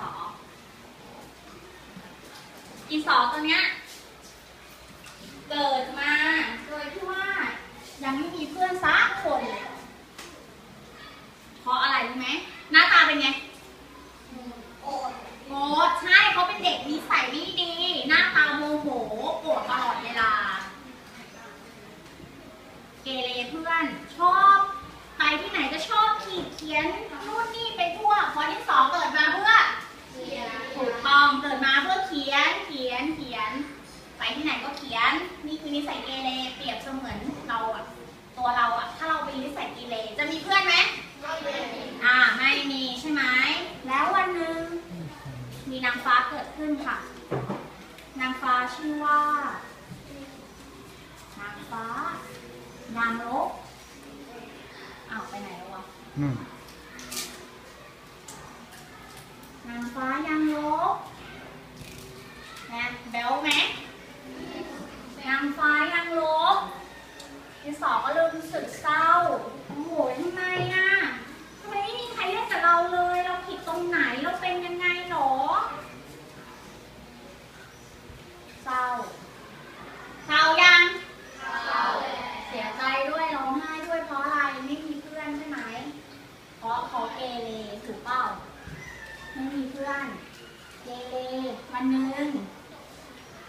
สอดินสอตัวเนี้ยเกิดมาโดยที่ว่ายังไม่มีเพื่อนสักคนเลยเพราะอะไรรู้ไหมหน้าตาเป็นไงโกรธใช่เขาเป็นเด็กนิสัยไม่ดี หน้าตาโมโหโกรธตลอดเวลา เกเรเพื่อนชอบไปที่ไหนก็ชอบขีดเขียนนู่นนี่ไปทั่วพอที่สองเกิดมาเพื่อถูกต้องเกิดมาเพื่อเขียนเขียนเขียน ไปที่ไหนก็เขียน นี่ คือนิสัยเกเรเปรียบเสมือนเราอะตัวเราอะถ้าเราเป็นนิสัยเกเรจะมีเพื่อนไหมอ่าไม่มีใช่ไหมแล้ววันหนึ่งมีนางฟ้าเกิดขึ้นค่ะ นางฟ้าชื่อว่า นางฟ้า นางรบอ้าวไปไหนแล้ววะอืมนางฟ้ายางลบนะแบลไหมนางฟ้ายางลบที่สองก็เริ่มรู้สึกเศร้า โอ้โหทำไมอะทำไมไม่มีใครเล่นกับเราเลย เราผิดตรงไหน เราเป็นยังไงหรอ เศร้า เศร้ายัง เสียใจด้วยร้องไห้ด้วยเพราะอะไร ไม่มีเพื่อนใช่ไหม เพราะเขาเกเรถูกเปล่า ไม่มีเพื่อน เกเรวันหนึ่ง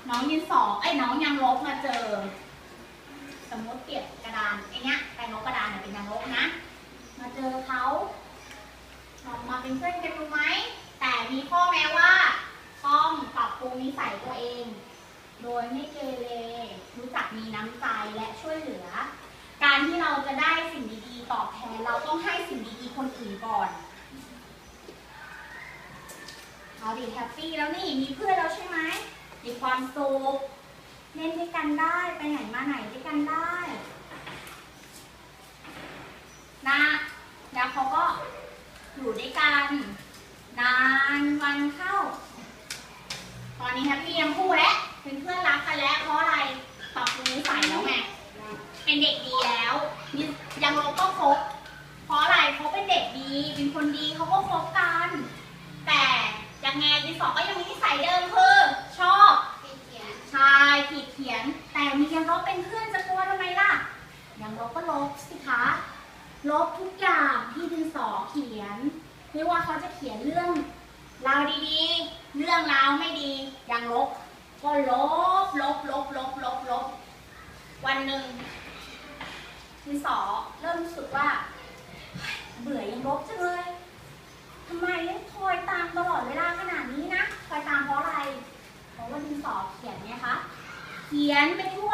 น้องยินสองไอ้ยน้องยังลบมาเจอ สมมติเปรียบกระดานไอ้เนี้ยแปรงลบกระดานเนี่ยเป็นยังลบนะ มาเจอเขาลองมาเป็นเพื่อนกันดูไหม แต่มีข้อแม้ว่า ต้องปรับปรุงนิสัยตัว เอง โดยไม่เกเรรู้จักมีน้ำใจและช่วยเหลือ การที่เราจะได้สิ่งดีๆตอบแทนเราต้องให้สิ่งดีๆคนอื่นก่อนเอาดิแฮปปี้แล้วนี่มีเพื่อนแล้วใช่ไหมมีความสุขเล่นด้วยกันได้ไปไหนมาไหนด้วยกันได้นะแล้วเขาก็อยู่ด้วยกัน นานวันข้า นี้แฮปปี้ยังคู่แล้วเป็นเพื่อนรักกันแล้วเพราะอะไรปรับปรุงนิสัยแล้วไงเป็นเด็กดีแล้วยังลบก็คบเพราะอะไรเขาเป็นเด็กดี เป็นคนดีเขาก็คบกัน แต่ยังไงดิสอก็ยังมีนิสัยเดิมคือชอบชายขีดเขียน แต่มียังลบเป็นเพื่อนจะกลัวทำไมล่ะ ยังลบก็ลบสิคะลบทุกอย่างที่ดินสอเขียน ไม่ว่าเขาจะเขียนเรื่อง ราดีๆ เรื่องราวไม่ดียังลบ ก็ลบลบลบลบลบลบ วันหนึ่งดินสอเริ่มรู้สึกว่า เบื่อยังลบจังเลยทำไมต้องคอยตามตลอดเวลาขนาดนี้นะคอยตามเพราะอะไร เพราะว่าดินสอเขียนไงคะ เขียนไปทั่ว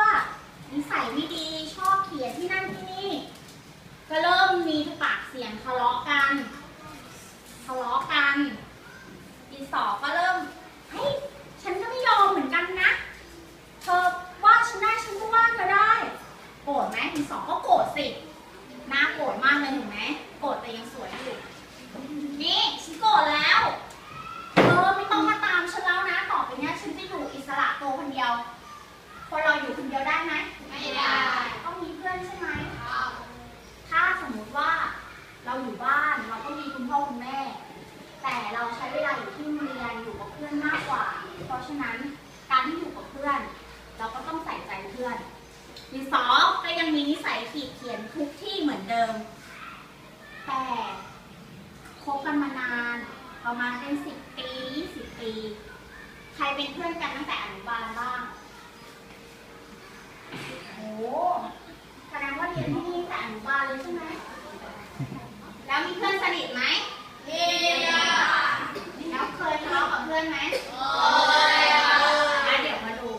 นิสัยไม่ดีชอบเขียนที่นั่นที่นี่ ก็เริ่มมีปากเสียงทะเลาะกัน ทะเลาะกัน ดินสอก็เริ่ม เฮ้ย ฉันก็ไม่ยอมเหมือนกันนะ เธอว่าฉันได้ฉันก็ว่าเธอได้ โกรธไหมดินสอก็โกรธสิ น่าโกรธมากเลยถูกไหม โกรธแต่ยังสวยอยู่ นี่ฉันโกรธแล้ว เออไม่ต้องมาตามฉันแล้วนะ ต่อไปเนี้ยฉันจะอยู่อิสระตัวคนเดียว คนเราอยู่คนเดียวได้ไหม ไม่ได้ ต้องมีเพื่อนใช่ไหม ถ้าสมมุติว่าเราอยู่บ้านเราก็มีคุณพ่อคุณแม่ แต่เราใช้เวลาอยู่ที่โรงเรียนอยู่กับเพื่อนมากกว่า เพราะฉะนั้นการที่อยู่กับเพื่อน เราก็ต้องใส่ใจเพื่อนดินสอก็ยังมีนิสัยขีดเขียนทุกที่เหมือนเดิม แต่คบกันมานานประมาณเป็นสิบปียี่สิบปี ใครเป็นเพื่อนกันตั้งแต่อนุบาลบ้าง โอ้แสดงว่าเรียนที่นี่ตั้งแต่อนุบาลเลยใช่ไหม แล้วมีเพื่อนสนิทไหมมีแล้วเคยทะเลาะกับเพื่อนไหมแล้วเดี๋ยวมาดู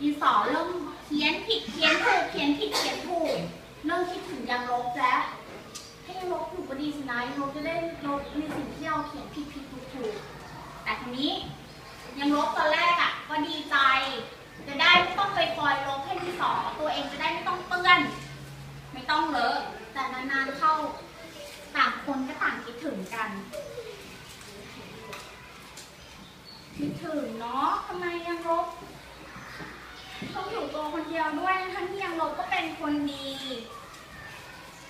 ดินสอเริ่มเขียนผิดเขียนถูกเขียนผิดเขียนถูก เริ่มคิดถึงยังลบแล้ว ให้ยังลบถูกก็ดีสินะยังลบจะได้ลบในสิ่งที่เราเขียนผิดผิดถูกถูกแต่ที นี้ ยังลบตอนแรกอะก็ดีใจ จะได้ไม่ต้องไปคอยลบให้ที่สองตัวเองจะได้ไม่ต้องเปื้อน ไม่ต้องเลอะแต่นานๆเข้าต่างคนก็ต่างคิดถึงกันคิดถึงเนาะทำไมยังลบต้องอยู่ตัวคนเดียวด้วยทั้งที่ยังลบก็เป็นคนดี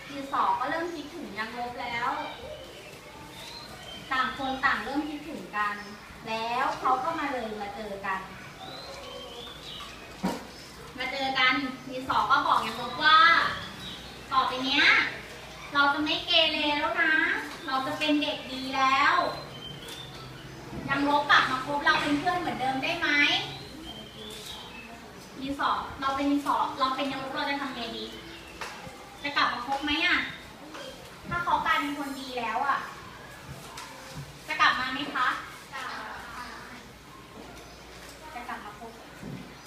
ดินสอก็เริ่มคิดถึงยังลบแล้ว ต่างคนต่างเริ่มคิดถึงกัน แล้วเขาก็มาเลยมาเจอกัน มาเจอกันดินสอก็บอกยังลบว่า ต่อไปเนี้ย เราจะไม่เกเรแล้วนะ เราจะเป็นเด็กดีแล้วยังลบกลับมาคบเราเป็นเพื่อนเหมือนเดิมได้ไหมดินสอเราเป็นดินสอเราเป็นยังลบเราจะทำไงดี จะกลับมาคบไหมอะ ถ้าเขากลายเป็นคนดีแล้วอะ จะกลับมาไหมคะ จะกลับมาคบ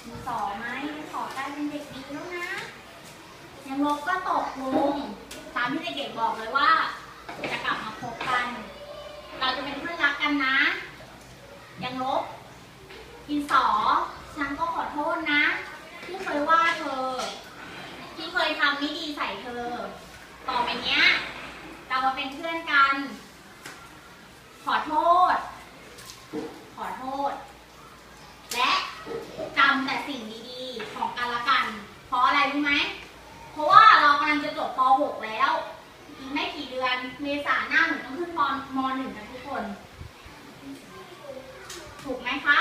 ดินสอไหมดินสอกลายเป็นเด็กดีแล้วนะ ยังลบก็ตกลงตามที่เด็กๆบอกเลยว่า จะกลับมาคบกัน เราจะเป็นเพื่อนรักกันนะ ยังลบดินสอ ฉันก็ขอโทษนะ ที่เคยว่าเธอ ที่เคยทำไม่ดีใส่เธอ ต่อ ไปเนี้ย เรามาเป็นเพื่อนกัน ขอโทษ ขอโทษ และจำแต่สิ่งดีๆ ของกันและกัน เพราะอะไรรู้ไหม เพราะว่าเรากำลังจะจบป .6 แล้วอีกไม่กี่เดือนเมษาหน้าหนูต้องขึ้นปม .1 กันทุกคน ถูกไหมคะ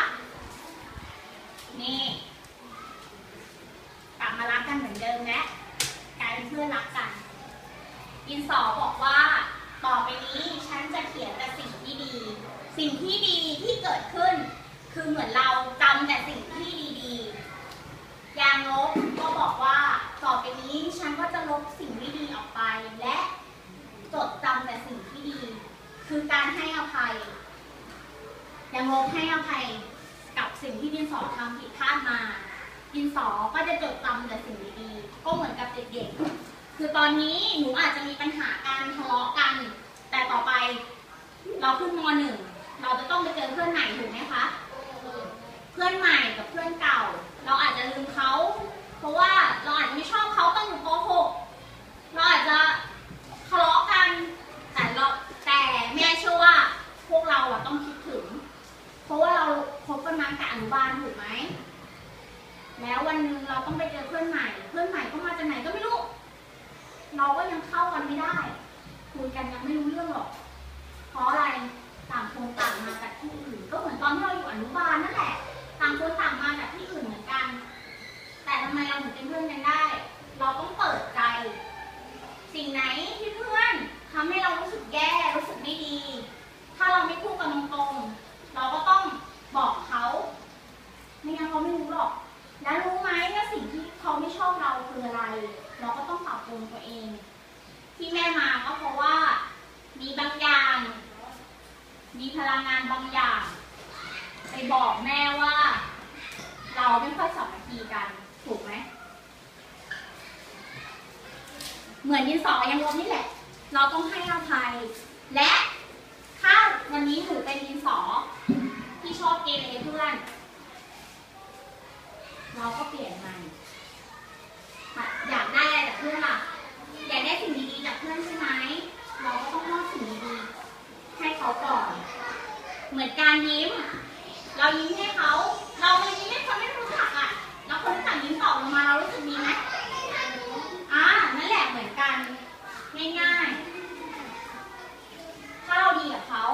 นี่ กลับมารักกันเหมือนเดิมและกลายเป็นเพื่อนรักกันดิน สอบอกว่าต่อไปนี้ฉันจะเขียนแต่สิ่งที่ดี สิ่งที่ดีที่เกิดขึ้น คือเหมือนเราจำแต่สิ่งที่ดีๆยางลบก็บอกว่าต่อไปนี้ฉันก็จะลบสิ่งไม่ดีออกไป และจดจำแต่สิ่งที่ดี คือการให้อภัยยังลบให้อภัยกับสิ่งที่ดินสอทำผิดพลาดมาดินสอก็จะจดจำแต่สิ่งดีๆก็เหมือนกับเด็กๆ คือตอนนี้หนูอาจจะมีปัญหาการทะเลาะกัน แต่ต่อไป เราขึ้นมหนึ่งเราจะต้องไปเจอเพื่อนใหม่ถูกไหมคะ เพื่อนใหม่กับเพื่อนเก่า เราอาจจะลืมเขา เพราะว่าเราอาจจะไม่ชอบเขาตอนอยู่ป .6 เราอาจจะทะเลาะกัน งไหนที่เพื่อนทำให้เรารู้สึกแย่รู้สึกไม่ดี ถ้าเราไม่พูดกันตรงๆเราก็ต้องบอกเขาไม่งั้นเขาไม่รู้หรอก แล้วรู้ไหมว่าสิ่งที่เขาไม่ชอบเราคืออะไร เราก็ต้องปรับปรุงตัวเอง ที่แม่มาก็เพราะว่ามีบางอย่าง มีพลังงานบางอย่าง ไปบอกแม่ว่า เราไม่ค่อยสามัคคีกันถูกไหม เหมือนดินสอยังลบนี่แหละ เราต้องให้อภัย และถ้าวันนี้หนูเป็นดินสอที่ชอบเกเรเพื่อน เราก็เปลี่ยนมัน อยากได้อะไรจากเพื่อนล่ะ อยากได้สิ่งดีๆจากเพื่อนใช่ไหม เราก็ต้องมอบสิ่งดีๆให้เขาก่อน เหมือนการยิ้ม เรายิ้มให้เขา เราไปยิ้มให้คนไม่รู้จักอะ แล้วคนรู้จักยิ้มตอบเรามาเรารู้สึกดีไหมอ่า นั่นแหละเหมือนกัน ง่ายๆ ถ้าเราดีกับเขา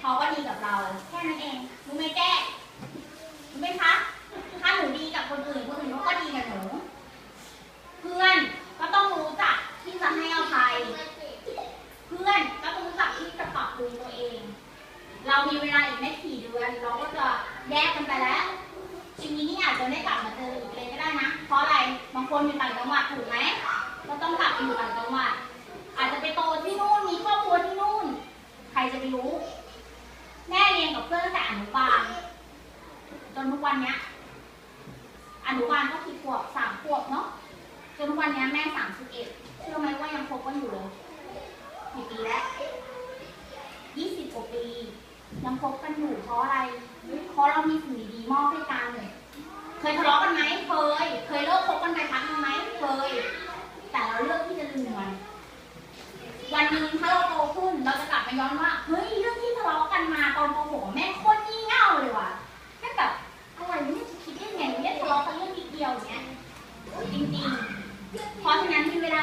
เขาก็ดีกับเรา แค่นั้นเอง รู้ไหมแจ้รู้ไหมคะ ถ้าหนูดีกับคนอื่น คนอื่นเขาก็ดีกับหนู เพื่อนก็ต้องรู้จักที่จะให้อภัย เพื่อนก็ต้องรู้จักที่จะปรับปรุงตัวเอง เรามีเวลาอีกไม่กี่เดือน เราก็จะแยกกันไปแล้วชีวิตนี้อาจจะไม่กลับมาเจออีกเลยก็ได้นะ เพราะอะไรบางคนอยู่ต่างจังหวัดถูกไหมก็ต้องกลับไปอยู่ต่างจังหวัดอาจจะไปโตที่นู่นมีครอบครัวที่นู่น ใครจะไปรู้ แม่เรียนกับเพื่อนแต่อนุบาลจนทุกวันเนี้ยอนุบาลก็กี่ขวบสามขวบเนาะจนทุกวันเนี้ยแม่สามสิบเอ็ดเชื่อไหมว่ายังคบกันอยู่เลยกี่ปีแล้วยี่สิบกว่าปี ยังคบกันอยู่เพราะอะไรเพราะเรามีสิ่งดีๆมอบให้กันเลยเคยทะเลาะกันไหมเคย เคยเลิกคบกันไปพักนึงไหมเคย แต่เราเลือกที่จะลืมมันวันหนึ่งถ้าเราโตขึ้นเราจะกลับมาย้อนว่าเฮ้ยเรื่องที่ทะเลาะกันมาตอนโมโหแม่โคตรงี่เง่าเลยว่ะแม่แบบอะไรเนี่ยจะคิดได้ไงเนี่ยทะเลาะกันเรื่องนิดเดียวเนี้ยจริงๆ เพราะฉะนั้นมีเวลา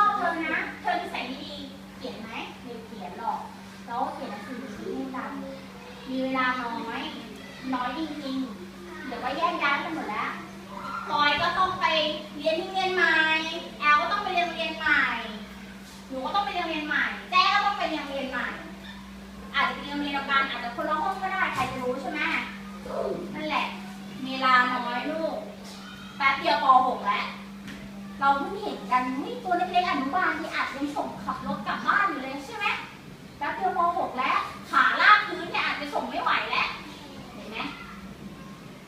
อบเธอนะ เธอนิสัยไม่ดี เขียนไหมไม่เขียนหรอกแล้วเขียนหนังสือชี้ให้กันมีเวลาน้อย น้อยจริงๆ เดี๋ยวก็แยกย้ายกันหมดแล้วปอยก็ต้องไปเรียนที่เรียนใหม่ แอลก็ต้องไปเรียนเรียนใหม่ หนูก็ต้องไปเรียนเรียนใหม่ แจ้ก็ต้องไปเรียนเรียนใหม่ อาจจะไปเรียนเรียนเดียวกันอาจจะคนละห้องก็ได้ ใครจะรู้ใช่ไหมนั่นแหละ เวลาน้อยลูก แป๊บเดียวป .6 แล้ว เราเพิ่งเห็นกันนี่ตัวเล็กๆอนุบาลที่อาจยังส่งขับรถกลับบ้านอยู่เลยใช่ไหมแป๊บเดียวป .6 แล้วขาลากพื้นเนี่ยอาจจะส่งไม่ไหวแล้วเห็นไหม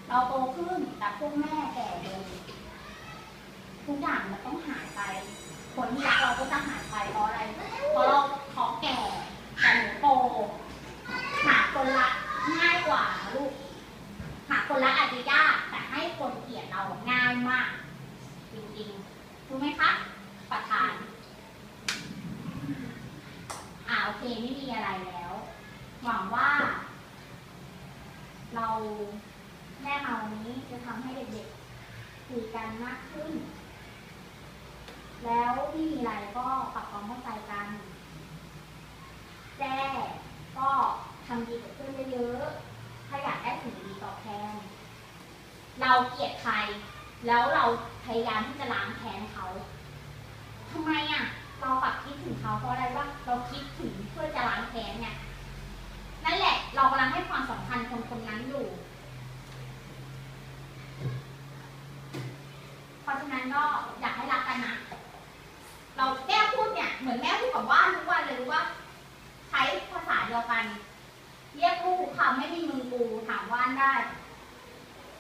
เราโตขึ้นแต่พวกแม่แก่ลงทุกอย่างมันต้องหายไปคนที่รักเราก็จะหายไปเพราะอะไรเพราะเราท้องแก่แต่หนูโตหาคนรักง่ายกว่าลูกหาคนรักอาจจะยากแต่ให้คนเกลียดเราง่ายมากจริงๆ รู้ไหมคะ ประธาน อ่าโอเคไม่มีอะไรแล้ว หวังว่า เราแม่เอานี้จะทำให้เด็กๆคุยกันมากขึ้น แล้วไม่มีอะไรก็ปรับความเข้าใจกัน แจ้ก็ทำดีกับเพื่อนเยอะๆ ถ้าอยากได้สิ่งดีตอบแทน เราเกลียดใคร แล้วเราพยายามที่จะล้างแค้นเขาทำไมอะ เราปรับคิดถึงเขาเพราะอะไรว่าเราคิดถึงเพื่อจะล้างแค้นเนี่ยนั่นแหละ เรากำลังให้ความสำคัญคนคนนั้นอยู่ เพราะฉะนั้นก็อยากให้รักกันนะเราแก้พูดเนี่ยเหมือนแม่พูดกับว่านทุกวันเลยรู้ว่า ใช้ภาษาเดียวกันเรียกลูกทุกคำไม่มีมึงกูถามว่านได้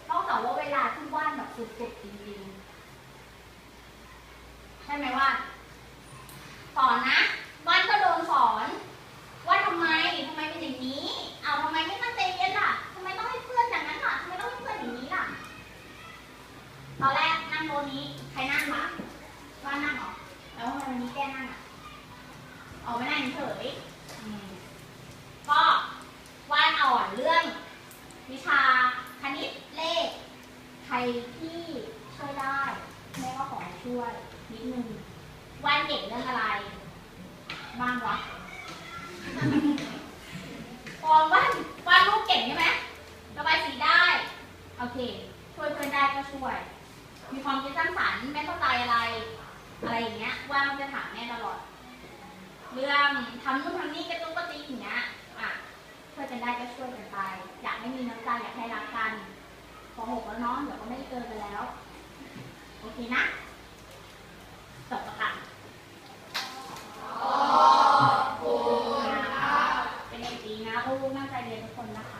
นอกจากว่าเวลาที่ว่านแบบ สุดๆจริงๆ ใช่ไหมว่าสอนนะว่านก็โดนสอน ว่าทำไมทำไมเป็นอย่างนี้เอาทำไมไม่ตั้งใจเรียนล่ะทำไมต้องให้เพื่อนอย่างนั้นล่ะทำไมต้องให้เพื่อนอย่างนี้ล่ะตอนแรกนั่งโต๊ะนี้ใครนั่งวะว่านั่งเหรอแล้วทำไมวันนี้แกนั่งอะออกไม่นั่งเฉยก็ว่าดอ่อนเรื่อง วิชาคณิตเลขใครที่ช่วยได้แม่ก็ขอให้ ช่วยนิดนึงวาดเก่งเรื่องอะไร บ้างวะปอนวาดวาดรูปเก่งใช่ไหมระบายสีได้ โอเค ช่วยเพื่อนได้ก็ช่วย มีความคิดสร้างสรรค์ไม่เข้าใจอะไร อะไรอย่างเงี้ย ว่างจะถามแม่ตลอด เรื่องทำนู่นทำนี่กระตุ้งกระติ๊กอย่างเงี้ย อะ ช่วยกันได้ก็ช่วยกันไป อยากให้มีน้ำใจอยากให้รักกันพอหกแล้วเนาะเดี๋ยวก็ไม่ได้เจอกันแล้ว โอเคนะ สรค่ะขอบคุณค่ะเป็นเด็กดีนะลูกนั่งใจเรียนทุกคนนะคะ